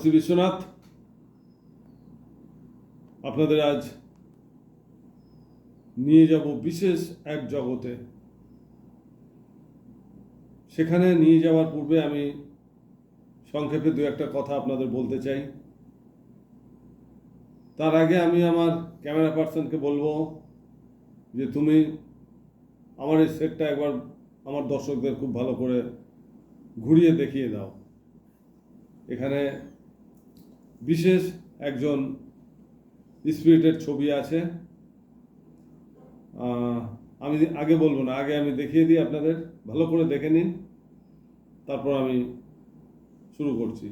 শ্রী বিশ্বনাথ, আপনাদের আজ নিয়ে যাব বিশেষ এক জগতে। সেখানে নিয়ে যাওয়ার পূর্বে আমি সংক্ষেপে দু একটা কথা আপনাদের বলতে চাই। তার আগে আমি আমার ক্যামেরা পার্সনকে বলব যে তুমি আমার এই সেটটা একবার আমার দর্শকদের খুব ভালো করে ঘুরিয়ে দেখিয়ে দাও। এখানে বিশেষ একজন স্পিরিটের ছবি আছে। আমি আগে বলব না, আগে আমি দেখিয়ে দিই আপনাদের, ভালো করে দেখে নিন, তারপর আমি শুরু করছি।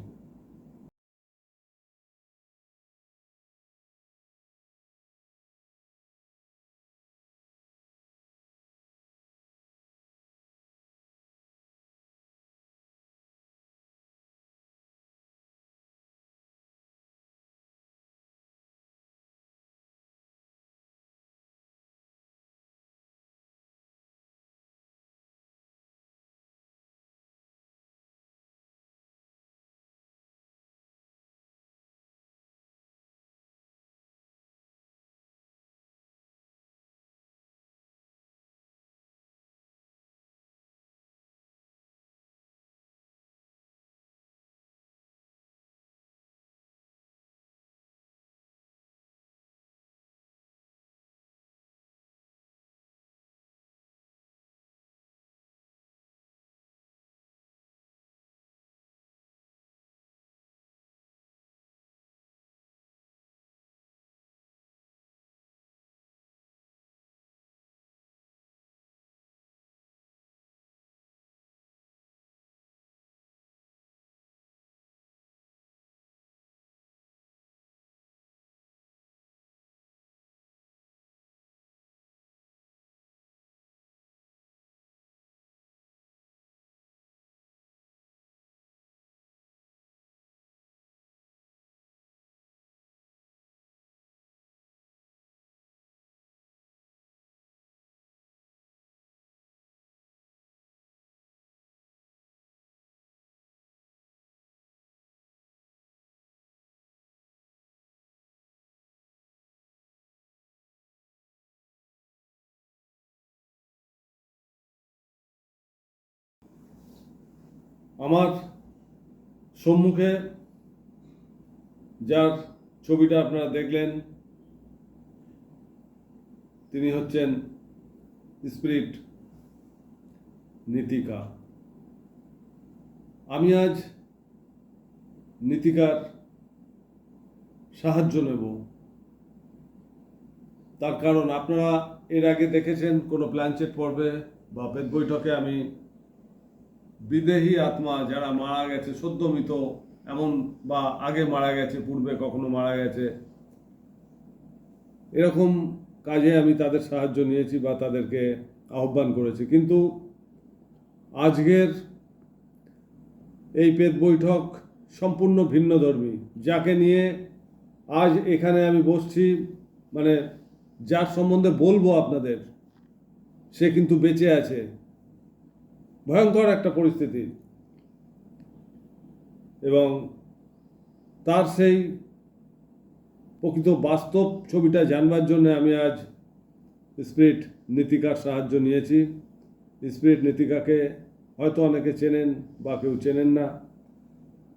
আমার সম্মুখে যার ছবিটা আপনারা দেখলেন, তিনি হচ্ছেন স্পিরিট নীতিকা। আমি আজ নীতিকার সাহায্য নেব। তার কারণ আপনারা এর আগে দেখেছেন কোনো প্ল্যানচেট পর্বে বা বেদ বৈঠকে আমি বিদেহী আত্মা যারা মারা গেছে সদ্যমিত এমন বা আগে মারা গেছে, পূর্বে কখনো মারা গেছে, এরকম কাজে আমি তাদের সাহায্য নিয়েছি বা তাদেরকে আহ্বান করেছি। কিন্তু আজকের এই পেদ বৈঠক সম্পূর্ণ ভিন্ন ধর্মী। যাকে নিয়ে আজ এখানে আমি বসছি মানে যার সম্বন্ধে বলব আপনাদের, সে কিন্তু বেঁচে আছে। ভয়ঙ্কর একটা পরিস্থিতি। এবং তার সেই প্রকৃত বাস্তব ছবিটা জানবার জন্য আমি আজ স্পিরিট নীতিকার সাহায্য নিয়েছি। স্পিরিট নীতিকাকে হয়তো অনেকে চেনেন বা কেউ চেনেন না।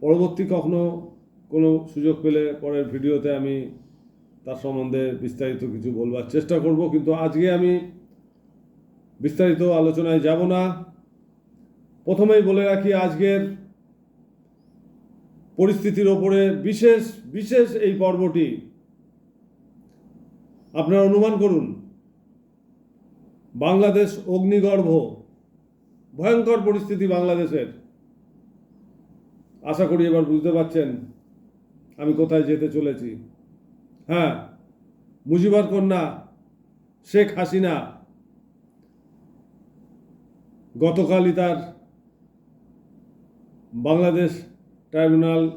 পরবর্তী কখনো কোনো সুযোগ পেলে পরের ভিডিওতে আমি তার সম্বন্ধে বিস্তারিত কিছু বলবার চেষ্টা করব। কিন্তু আজকে আমি বিস্তারিত আলোচনায় যাব না। প্রথমেই বলে রাখি, আজকের পরিস্থিতির ওপরে বিশেষ বিশেষ এই পর্বটি আপনারা অনুমান করুন, বাংলাদেশ অগ্নিগর্ভ, ভয়ঙ্কর পরিস্থিতি বাংলাদেশের। আশা করি এবার বুঝতে পারছেন আমি কোথায় যেতে চলেছি। হ্যাঁ মুজিবার কন্যা, শেখ হাসিনা, গতকালই তার বাংলাদেশ ট্রাইব্যুনাল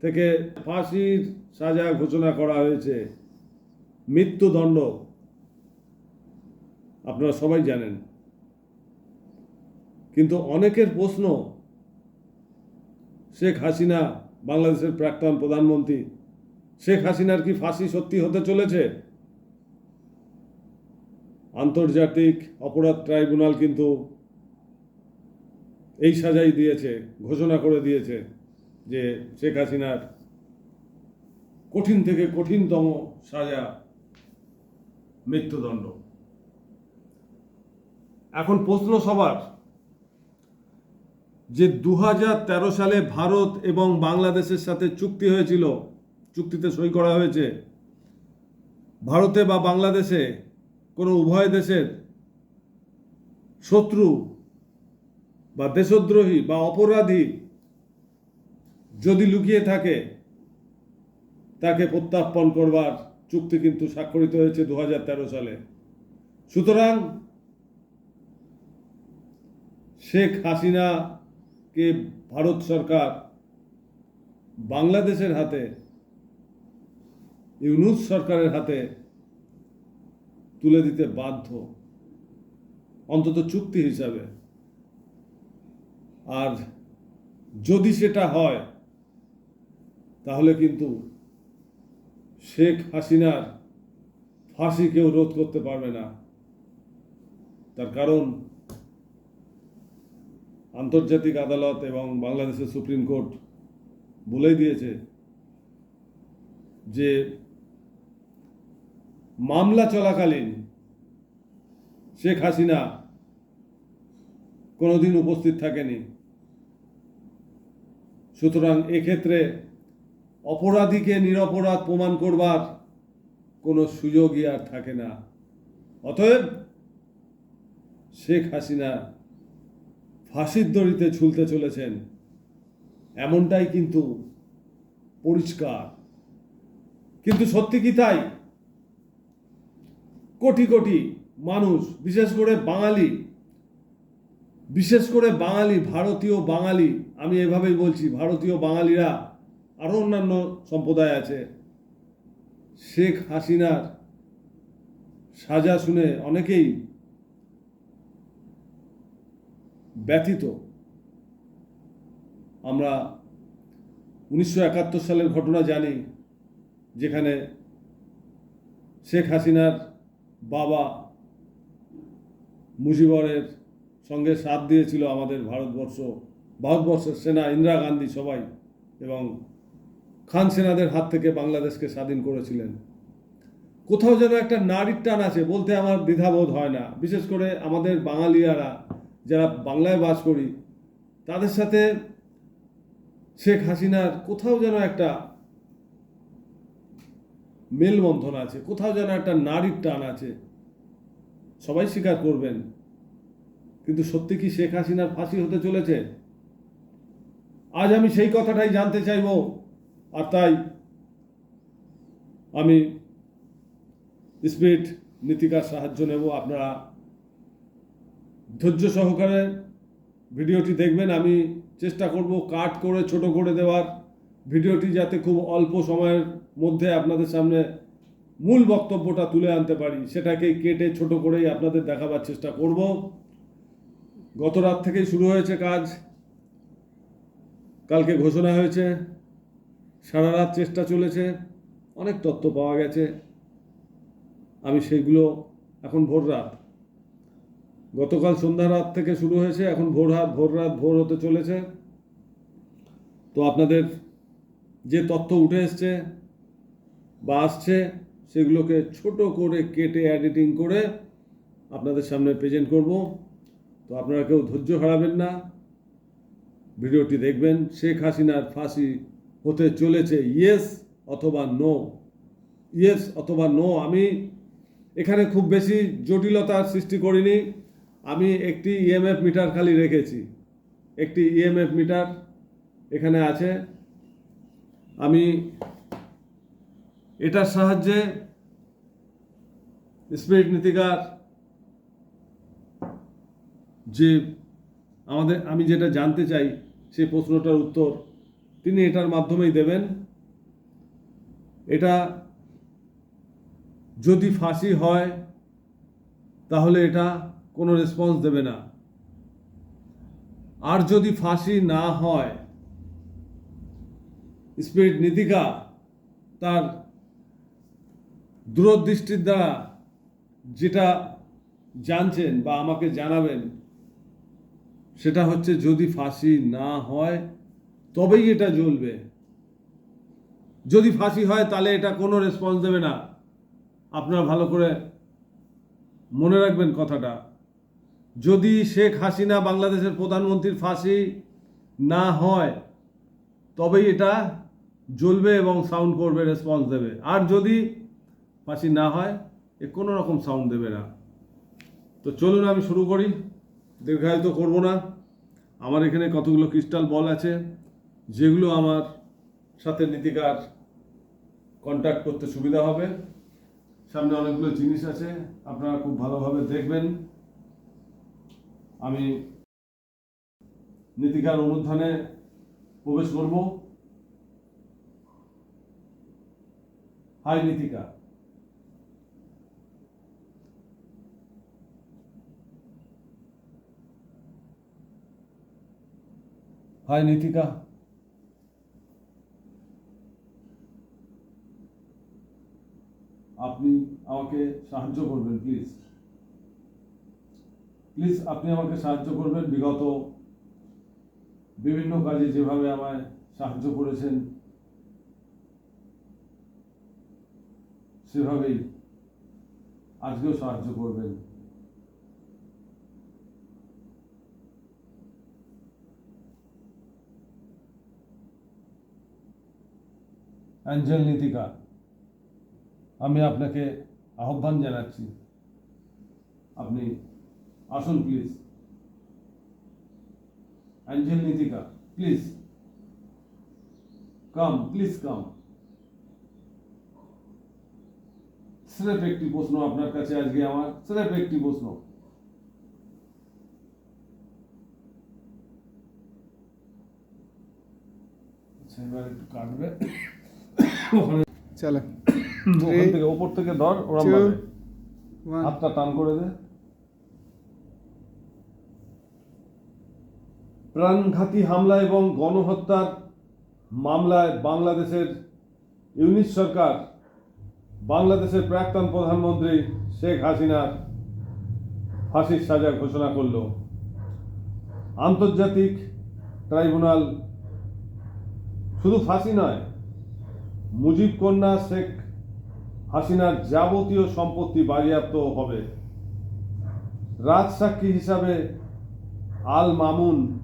থেকে ফাঁসির সাজা ঘোষণা করা হয়েছে। মৃত্যুদণ্ড। আপনারা সবাই জানেন। কিন্তু অনেকের প্রশ্ন, শেখ হাসিনা বাংলাদেশের প্রাক্তন প্রধানমন্ত্রী, শেখ হাসিনার কি ফাঁসি সত্যি হতে চলেছে? আন্তর্জাতিক অপরাধ ট্রাইব্যুনাল কিন্তু এই সাজাই দিয়েছে, ঘোষণা করে দিয়েছে যে শেখ হাসিনার কঠিন থেকে কঠিনতম সাজা মৃত্যুদণ্ড। এখন প্রশ্ন সবার, যে দু হাজার তেরো সালে ভারত এবং বাংলাদেশের সাথে চুক্তি হয়েছিল, চুক্তিতে সই করা হয়েছে, ভারতে বা বাংলাদেশে কোনো উভয় দেশের শত্রু বা দেশদ্রোহী বা অপরাধী যদি লুকিয়ে থাকে, তাকে প্রত্যার্পণ করবার চুক্তি কিন্তু স্বাক্ষরিত হয়েছে দু হাজার তেরো সালে। সুতরাং শেখ হাসিনাকে ভারত সরকার বাংলাদেশের হাতে, ইউনুস সরকারের হাতে তুলে দিতে বাধ্য, অন্তত চুক্তি হিসাবে। আর যদি সেটা হয়, তাহলে কিন্তু শেখ হাসিনার ফাঁসি কেউ রোধ করতে পারবে না। তার কারণ, আন্তর্জাতিক আদালত এবং বাংলাদেশের সুপ্রিম কোর্ট বলেই দিয়েছে যে মামলা চলাকালীন শেখ হাসিনা কোনোদিন উপস্থিত থাকেনি। সুতরাং এক্ষেত্রে অপরাধীকে নিরপরাধ প্রমাণ করবার কোনো সুযোগই আর থাকে না। অতএব শেখ হাসিনা ফাঁসির দড়িতে ঝুলতে চলেছেন, এমনটাই কিন্তু পরিষ্কার। কিন্তু সত্যি কি তাই? কোটি কোটি মানুষ, বিশেষ করে বাঙালি, বিশেষ করে বাঙালি, ভারতীয় বাঙালি আমি এভাবেই বলছি, ভারতীয় বাঙালিরা আরও অন্যান্য সম্প্রদায় আছে। শেখ হাসিনার সাজা শুনে অনেকেই ব্যথিত। আমরা উনিশশো একাত্তর সালের ঘটনা জানি, যেখানে শেখ হাসিনার বাবা মুজিবরের সঙ্গে সাথ দিয়েছিল আমাদের ভারতবর্ষ। ভারতবর্ষের সেনা, ইন্দিরা গান্ধী সবাই এবং খান সেনাদের হাত থেকে বাংলাদেশকে স্বাধীন করেছিলেন। কোথাও যেন একটা নারীর টান আছে, বলতে আমার দ্বিধাবোধ হয় না। বিশেষ করে আমাদের বাঙালিয়ারা, যারা বাংলায় বাস করি, তাদের সাথে শেখ হাসিনার কোথাও যেন একটা মেলবন্ধন আছে, কোথাও যেন একটা নারীর টান আছে। সবাই স্বীকার করবেন। কিন্তু সত্যি কি শেখ হাসিনার ফাঁসি হতে চলেছে? আজ আমি সেই কথাটাই জানতে চাইব, আর তাই আমি স্পিড নীতিকার সাহায্য নেব। আপনারা ধৈর্য সহকারে ভিডিওটি দেখবেন। আমি চেষ্টা করব কাট করে, ছোট করে দেওয়ার। ভিডিওটি যাতে খুব অল্প সময়ের মধ্যে আপনাদের সামনে মূল বক্তব্যটা তুলে আনতে পারি, সেটাকে কেটে ছোট করেই আপনাদের দেখাবার চেষ্টা করব। গত রাত থেকেই শুরু হয়েছে কাজ। কালকে ঘোষণা হয়েছে, সারা রাত চেষ্টা চলেছে, অনেক তত্ত্ব পাওয়া গেছে। আমি সেগুলো এখন ভোর রাত। গতকাল সন্ধ্যা রাত থেকে শুরু হয়েছে, এখন ভোর রাত ভোর রাত, ভোর হতে চলেছে। তো আপনাদের যে তথ্য উঠে এসছে বা আসছে, সেগুলোকে ছোট করে কেটে এডিটিং করে আপনাদের সামনে প্রেজেন্ট করব। তো আপনারা কেউ ধৈর্য হারাবেন না। ভিডিওটি দেখবেন। শেখ হাসিনার ফাঁসি হতে চলেছে ইয়েস অথবা নো ইয়েস অথবা নো আমি এখানে খুব বেশি জটিলতার সৃষ্টি করিনি। আমি একটি ইএমএফ মিটার খালি রেখেছি। একটি ইএমএফ মিটার এখানে আছে। আমি এটার সাহায্যে স্পিরিট নীতিকার যে আমাদের, আমি যেটা জানতে চাই সেই প্রশ্নটার উত্তর তিনি এটার মাধ্যমেই দেবেন। এটা যদি ফাঁসি হয়, তাহলে এটা কোনো রেসপন্স দেবে না। আর যদি ফাঁসি না হয়, স্পিরিট নীতিকা তার দূরদৃষ্টির দ্বারা যেটা জানছেন বা আমাকে জানাবেন সেটা হচ্ছে যদি ফাঁসি না হয়, তবেই এটা জ্বলবে। যদি ফাঁসি হয়, তাহলে এটা কোনো রেসপন্স দেবে না। আপনারা ভালো করে মনে রাখবেন কথাটা। যদি শেখ হাসিনা বাংলাদেশের প্রধানমন্ত্রীর ফাঁসি না হয়, তবেই এটা জ্বলবে এবং সাউন্ড করবে রেসপন্স দেবে। আর যদি ফাঁসি না হয়, এ কোনো রকম সাউন্ড দেবে না। তো চলুন আমি শুরু করি। দীর্ঘায়িত করব না। আমার এখানে কতগুলো ক্রিস্টাল বল আছে, যেগুলো আমার সাথে নীতিকার কন্ট্যাক্ট করতে সুবিধা হবে। সামনে অনেকগুলো জিনিস আছে, আপনারা খুব ভালোভাবে দেখবেন। আমি নীতিকার অনুধানে প্রবেশ করব। হাই নীতিকা। হাই নীতিকা আপনি আমাকে সাহায্য করবেন প্লিজ প্লিজ আপনি আমাকে সাহায্য করবেন। বিগত বিভিন্ন কাজে যেভাবে আমায় সাহায্য করেছেন, সেভাবেই আজকেও সাহায্য করবেন। অ্যাঞ্জেল নীতিকা। আমি আপনাকে আহ্বান জানাচ্ছি। আপনি আসুন, please. Angel Nitika, please. Come please come. স্রেফ একটি প্রশ্ন আপনার কাছে আজকে আমার, স্রেফ একটি প্রশ্ন। আচ্ছা এবার একটু কাটবে। ওখানে চলো। ওখান থেকে ওপর ধর. হাতটা টান করে দে। প্রাণঘাতী হামলা এবং গণহত্যার মামলায় বাংলাদেশের ইউনিট সরকার বাংলাদেশের প্রাক্তন প্রধানমন্ত্রী শেখ হাসিনার ফাঁসির সাজা ঘোষণা করল। আন্তর্জাতিক ট্রাইব্যুনাল শুধু ফাঁসি নয় মুজিব কন্যা শেখ হাসিনার যাবতীয় সম্পত্তি বাজেয়াপ্ত হবে। রাজসাক্ষী হিসাবে আল মামুন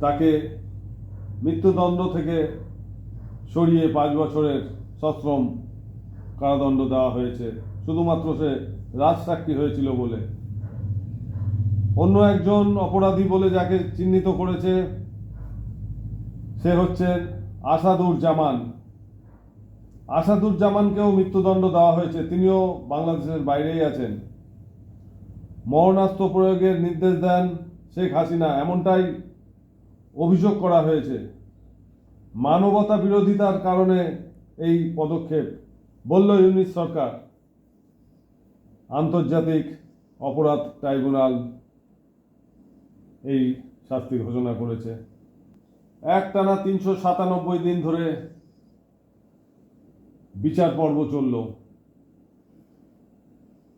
তাকে মৃত্যুদণ্ড থেকে সরিয়ে পাঁচ বছরের সশ্রম কারাদণ্ড দেওয়া হয়েছে। শুধুমাত্র সে রাজসাক্ষী হয়েছিল বলে। অন্য একজন অপরাধী বলে যাকে চিহ্নিত করেছে, সে হচ্ছেন আসাদুজ্জামান। আসাদুজ্জামানকেও মৃত্যুদণ্ড দেওয়া হয়েছে। তিনিও বাংলাদেশের বাইরেই আছেন। মরণাস্ত্র প্রয়োগের নির্দেশ দেন শেখ হাসিনা। এমনটাই অভিযোগ করা হয়েছে। মানবতা বিরোধিতার কারণে এই পদক্ষেপ, বলল ইউনিট সরকার। আন্তর্জাতিক অপরাধ ট্রাইব্যুনাল এই শাস্তি ঘোষণা করেছে। একটানা তিনশো সাতানব্বই দিন ধরে বিচার পর্ব চলল।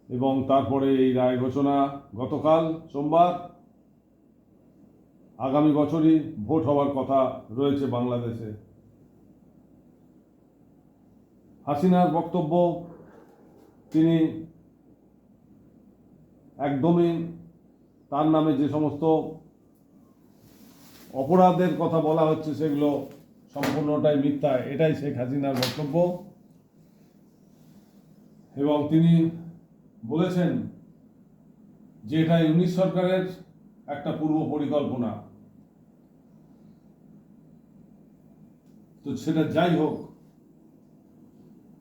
এবং তারপরে এই রায় ঘোষণা গতকাল সোমবার। আগামী বছরই ভোট হওয়ার কথা রয়েছে বাংলাদেশে। হাসিনার বক্তব্য তিনি একদমই তার নামে যে সমস্ত অপরাধের কথা বলা হচ্ছে সেগুলো সম্পূর্ণটাই মিথ্যা, এটাই শেখ হাসিনার বক্তব্য। এবং তিনি বলেছেন যে এটা ইউনিট সরকারের একটা পূর্ব পরিকল্পনা। তো সেটা যাই হোক,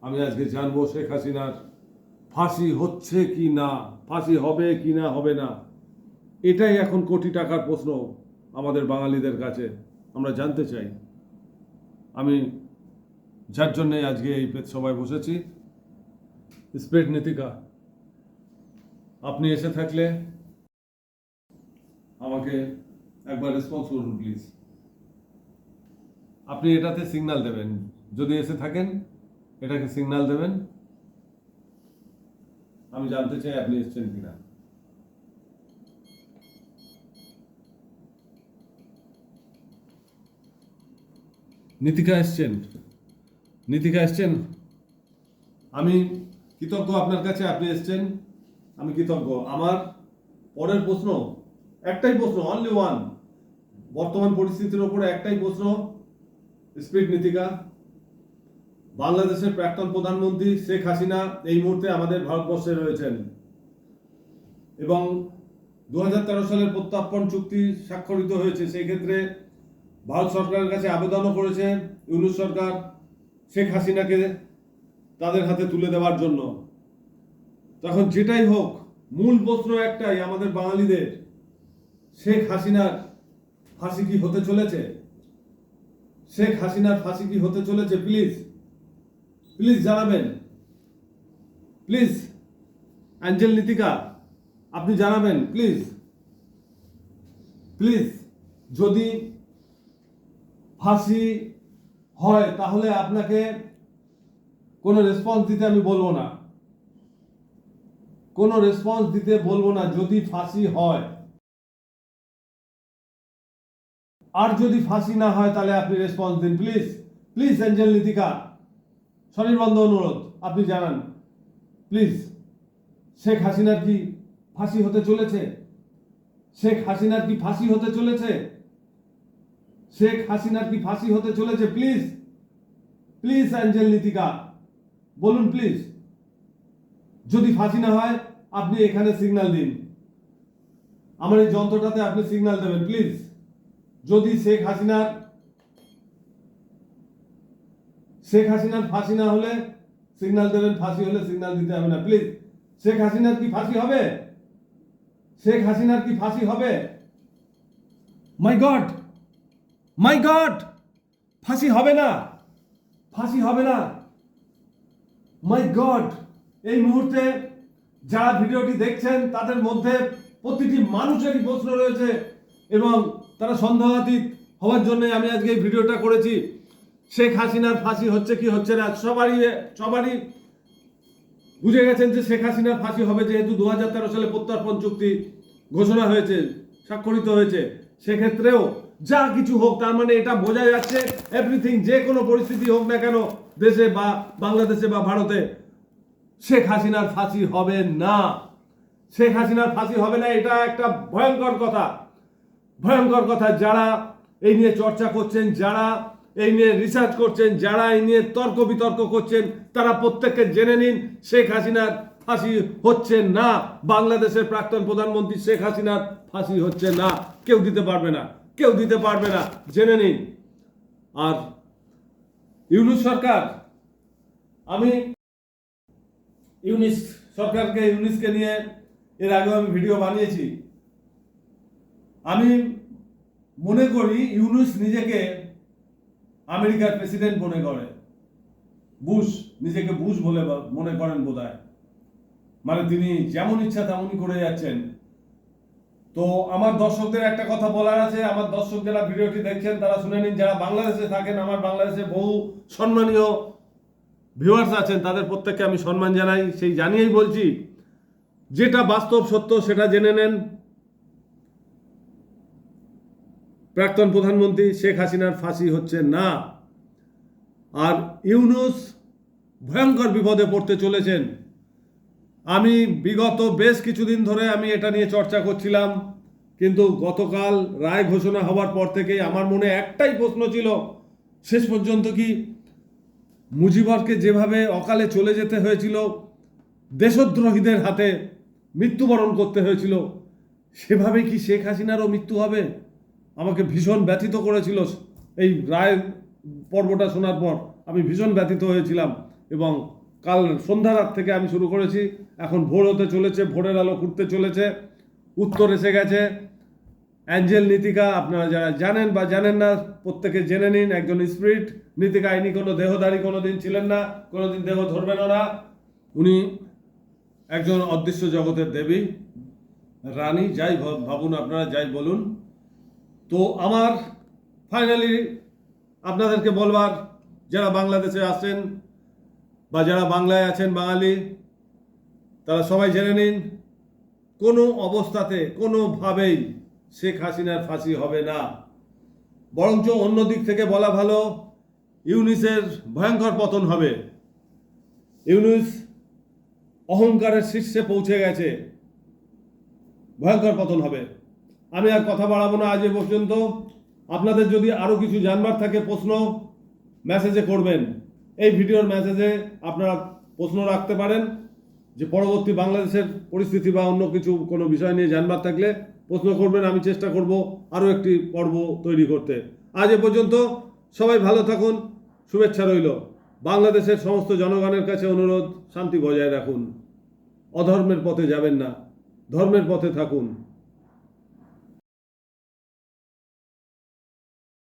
আমি আজকে জানব শেখ হাসিনার ফাঁসি হচ্ছে কি না, ফাঁসি হবে কি না, হবে না। এটাই এখন কোটি টাকার প্রশ্ন। আমাদের বাঙালিদের কাছে আমরা জানতে চাই। আমি যার জন্যে আজকে এই সভায় বসেছি, স্প্রেড নীতিকা। আপনি এসে থাকলে আমাকে একবার রেসপন্স করুন প্লিজ আপনি এটাতে সিগন্যাল দেবেন। যদি এসে থাকেন, এটাকে সিগনাল দেবেন। আমি জানতে চাই আপনি এসেছেন কিনা। নীতিকা এসছেন। নীতিকা এসছেন? আমি কৃতজ্ঞ আপনার কাছে, আপনি এসছেন। আমি কৃতজ্ঞ। আমার পরের প্রশ্ন, একটাই প্রশ্ন অনলি ওয়ান বর্তমান পরিস্থিতির ওপরে একটাই প্রশ্ন স্পিড নীতিকা। বাংলাদেশের প্রাক্তন প্রধানমন্ত্রী শেখ হাসিনা এই মুহূর্তে আমাদের ভারতবর্ষে রয়েছেন। এবং দু হাজার তেরো সালের প্রত্যার্পণ চুক্তি স্বাক্ষরিত হয়েছে, সেই ক্ষেত্রে ভারত সরকারের কাছে আবেদনও করেছে ইউনুস সরকার, শেখ হাসিনাকে তাদের হাতে তুলে দেওয়ার জন্য। তখন যেটাই হোক, মূল প্রশ্ন একটাই আমাদের বাঙালিদের, শেখ হাসিনার ফাঁসি কি হতে চলেছে? শেখ হাসিনার ফাঁসি কি হতে চলেছে? প্লিজ প্লিজ জানাবেন। প্লিজ, অ্যাঞ্জেল নীতিকা, আপনি জানাবেন, প্লিজ। প্লিজ, যদি ফাঁসি হয়, তাহলে আপনাকে কোনো রেসপন্স দিতে আমি বলব না। কোনো রেসপন্স দিতে বলব না যদি ফাঁসি হয়। আর যদি ফাঁসি না হয়, তাহলে আপনি রেসপন্স দিন প্লিজ প্লিজ অ্যাঞ্জেল নীতিকা স্বনির্বন্ধ অনুরোধ, আপনি জানান। প্লিজ শেখ হাসিনার কি ফাঁসি হতে চলেছে? শেখ হাসিনার কি ফাঁসি হতে চলেছে? শেখ হাসিনার কি ফাঁসি হতে চলেছে? প্লিজ প্লিজ অ্যাঞ্জেল নীতিকা বলুন প্লিজ যদি ফাঁসি না হয়, আপনি এখানে সিগন্যাল দিন। আমার এই যন্ত্রটাতে আপনি সিগন্যাল দেবেন প্লিজ যদি শেখ হাসিনার শেখ হাসিনার ফাঁসি না হলে সিগন্যাল দেবেন, ফাঁসি হলে সিগন্যাল দিতে হবে না প্লিজ শেখ হাসিনার কি ফাঁসি হবে? শেখ হাসিনার কি ফাঁসি হবে? মাই গড মাই গড ফাঁসি হবে না। ফাঁসি হবে না। মাই গড এই মুহূর্তে যারা ভিডিওটি দেখছেন, তাদের মধ্যে প্রতিটি মানুষেরই প্রশ্ন রয়েছে এবং তারা সন্দেহাতীত হওয়ার জন্য আমি আজকে এই ভিডিওটা করেছি। শেখ হাসিনার ফাঁসি হচ্ছে কি হচ্ছে না, সবারই সবারই বুঝে গেছেন যে শেখ হাসিনার ফাঁসি হবে যেহেতু দু হাজার তেরো সালে প্রত্যর্পণ চুক্তি ঘোষণা হয়েছে, স্বাক্ষরিত হয়েছে। সেক্ষেত্রেও যা কিছু হোক, তার মানে এটা বোঝা যাচ্ছে এভরিথিং যে কোনো পরিস্থিতি হোক না কেন, দেশে বা বাংলাদেশে বা ভারতে শেখ হাসিনার ফাঁসি হবে না। শেখ হাসিনার ফাঁসি হবে না, এটা একটা ভয়ঙ্কর কথা। ভয়ঙ্কর কথা, যারা এই নিয়ে চর্চা করছেন, যারা এই নিয়ে রিসার্চ করছেন, যারা এই নিয়ে তর্ক বিতর্ক করছেন, তারা প্রত্যেককে জেনে নিন, শেখ হাসিনার ফাঁসি হচ্ছে না। বাংলাদেশের প্রাক্তন প্রধানমন্ত্রী শেখ হাসিনার ফাঁসি হচ্ছে না। কেউ দিতে পারবে না। কেউ দিতে পারবে না, জেনে নিন। আর ইউনুস সরকার, আমি ইউনিস সরকারকে, ইউনিসকে নিয়ে এর আগেও আমি ভিডিও বানিয়েছি। আমি মনে করি ইউনুস নিজেকে আমেরিকার প্রেসিডেন্ট মনে করে। বুশ নিজেকে বুশ বলে মনে করেন বোধহয়। মানে তিনি যেমন ইচ্ছা তেমনই করে যাচ্ছেন। তো আমার দর্শকদের একটা কথা বলার আছে, আমার দর্শক যারা ভিডিওটি দেখছেন, তারা শুনে নিন, যারা বাংলাদেশে থাকেন, আমার বাংলাদেশে বহু সম্মানীয় ভিউয়ার্স আছেন, তাদের প্রত্যেককে আমি সম্মান জানাই। সেই জানিয়েই বলছি, যেটা বাস্তব সত্য, সেটা জেনে নেন প্রাক্তন প্রধানমন্ত্রী শেখ হাসিনার ফাঁসি হচ্ছে না। আর ইউনুস ভয়ঙ্কর বিপদে পড়তে চলেছেন। আমি বিগত বেশ কিছুদিন ধরে আমি এটা নিয়ে চর্চা করছিলাম, কিন্তু গতকাল রায় ঘোষণা হওয়ার পর থেকেই আমার মনে একটাই প্রশ্ন ছিল, শেষ পর্যন্ত কি মুজিবরকে যেভাবে অকালে চলে যেতে হয়েছিল, দেশদ্রোহীদের হাতে মৃত্যুবরণ করতে হয়েছিল সেভাবে কি শেখ হাসিনারও মৃত্যু হবে? আমাকে ভীষণ ব্যথিত করেছিল এই রায় পর্বটা শোনার পর, আমি ভীষণ ব্যথিত হয়েছিলাম এবং কাল সন্ধ্যা রাত থেকে আমি শুরু করেছি। এখন ভোর হতে চলেছে, ভোরের আলো ফুটতে চলেছে, উত্তর এসে গেছে। অ্যাঞ্জেল নীতিকা, আপনারা যারা জানেন বা জানেন না, প্রত্যেকে জেনে নিন, একজন স্পিরিট। নীতিকা, ইনি কোনো দেহধারী কোনো দিন ছিলেন না কোনো দিন দেহ ধরবেনও না। উনি একজন অদৃশ্য জগতের দেবী, রানী, যাই ভাব- ভাবুন আপনারা, যাই বলুন। তো আমার ফাইনালি আপনাদেরকে বলবার, যারা বাংলাদেশে আছেন বা যারা বাংলায় আছেন, বাঙালি, তারা সবাই জেনে নিন, কোনো অবস্থাতে, কোনোভাবেই শেখ হাসিনার ফাঁসি হবে না। বরঞ্চ অন্য দিক থেকে বলা ভালো, ইউনিসের ভয়ঙ্কর পতন হবে। ইউনিস অহংকারের শীর্ষে পৌঁছে গেছে। ভয়ঙ্কর পতন হবে। আমি আর কথা বাড়াবো না আজ পর্যন্ত। আপনাদের যদি আরও কিছু জানবার থাকে প্রশ্ন মেসেজে করবেন। এই ভিডিওর মেসেজে আপনারা প্রশ্ন রাখতে পারেন যে পরবর্তী বাংলাদেশের পরিস্থিতি বা অন্য কিছু কোনো বিষয় নিয়ে জানবার থাকলে প্রশ্ন করবেন, আমি চেষ্টা করব আরও একটি পর্ব তৈরি করতে। আজ এ পর্যন্ত সবাই ভালো থাকুন, শুভেচ্ছা রইল। বাংলাদেশের সমস্ত জনগণের কাছে অনুরোধ, শান্তি বজায় রাখুন। অধর্মের পথে যাবেন না, ধর্মের পথে থাকুন।